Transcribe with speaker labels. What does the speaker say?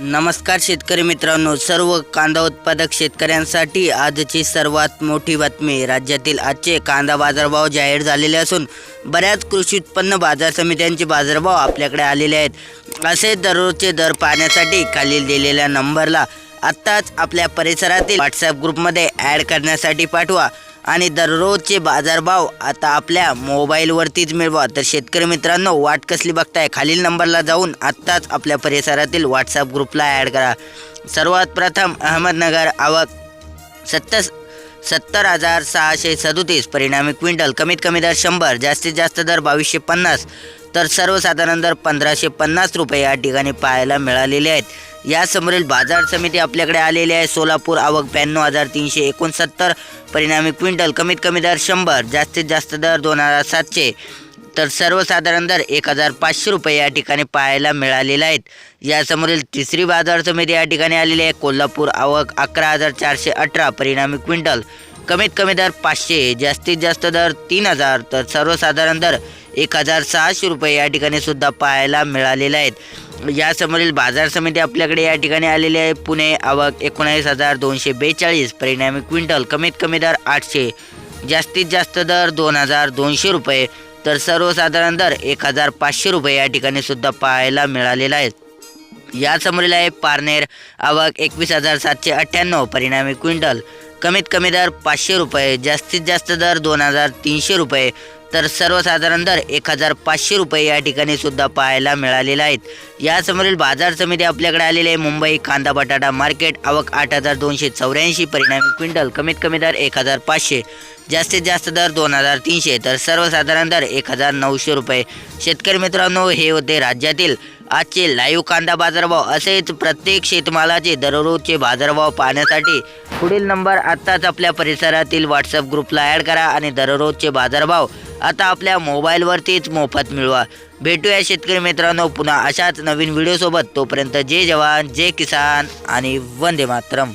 Speaker 1: नमस्कार शेतकरी मित्रांनो सर्व कांदा उत्पादक शेतकऱ्यांसाठी आजची सर्वात मोठी बातमी. राज्यातील आजचे कांदा बाजारभाव जाहीर झालेले असून बऱ्याच कृषी उत्पन्न बाजार समित्यांचे बाजारभाव आपल्याकडे आलेले आहेत. असे दररोजचे दर पाहण्यासाठी खालील दिलेल्या नंबरला आत्ताच आपल्या परिसरातील व्हॉट्सॲप ग्रुपमध्ये ॲड करण्यासाठी पाठवा. आणि दररोजचे बाजारभाव आता आपल्या मोबाईलवरतीच मिळवा. तर शेतकरी मित्रांनो वाट कसली बघताय? खालील नंबरला जाऊन आत्ताच आपल्या परिसरातील व्हॉट्सअप ग्रुपला ॲड करा. सर्वात प्रथम अहमदनगर आवक सत्तर सत्तर हजार सहाशे सदोतीस. परिणामी क्विंटल कमीत कमी दर शंभर जास्तीत जास्त दर बावीसशे पन्नास. तर सर्वसाधारण दर पंधराशे पन्नास रुपये या ठिकाणी पाहायला मिळालेले आहेत. या समोरील बाजार समिती आपल्याकडे आलेली आहे. सोलापूर आवक ब्याण्णव हजार तीनशे एकोणसत्तर. परिणामी क्विंटल कमीत कमी दर शंभर जास्तीत जास्त दर दोन हजार सातशे. तर सर्वसाधारण दर एक हजार पाचशे रुपये या ठिकाणी पाहायला मिळालेले आहेत. यासमोरील तिसरी बाजार समिती या ठिकाणी आलेली आहे. कोल्हापूर आवक अकरा हजार चारशे अठरा. परिणामी क्विंटल कमीत कमी दर पाचशे जास्तीत जास्त दर तीन हजार तर सर्वसाधारण दर एक हजार सहाशे रुपये या ठिकाणी सुद्धा पाहायला मिळालेले आहेत. यासमोरील बाजार समिती आपल्याकडे या ठिकाणी आलेली आहे. पुणे आवक एकोणावीस हजार दोनशे बेचाळीस परिणामी क्विंटल कमीत कमी दर आठशे जास्तीत जास्त दर दोन हजार दोनशे रुपये तर सर्वसाधारण दर एक हजार पाचशे रुपये या ठिकाणी सुद्धा पाहायला मिळालेला आहे. या समोरील आहे पारनेर आवक एकवीस हजार सातशे अठ्ठ्याण्णव परिणामी क्विंटल. कमीत कमी दर पाचशे रुपये जास्तीत जास्त दर दोन हजार तीनशे रुपये. तर सर्वसाधारण दर एक हजार पाचशे रुपये या ठिकाणी सुद्धा पाहायला मिळालेले आहेत. यासमोरील बाजार समिती आपल्याकडे आलेली आहे. मुंबई कांदा बटाटा मार्केट आवक आठ हजार दोनशे चौऱ्याऐंशी परिणामी क्विंटल कमीत कमी दर एक हजार पाचशे जास्तीत जास्त दर दोन हजार तीनशे तर सर्वसाधारण दर एक हजार नऊशे रुपये. शेतकरी मित्रांनो हे होते राज्यातील आजचे लाईव्ह कांदा बाजारभाव. असेच प्रत्येक शेतमालाचे दररोजचे बाजारभाव पाहण्यासाठी पुढील नंबर आत्ताच आपल्या परिसरातील व्हॉट्सअप ग्रुपला ॲड करा आणि दररोजचे बाजारभाव आता आपल्या मोबाईलवरतीच मोफत मिळवा. भेटूया शेतकरी मित्रांनो पुन्हा अशाच नवीन व्हिडिओसोबत. तोपर्यंत जय जवान जय किसान आणि वंदे मातरम.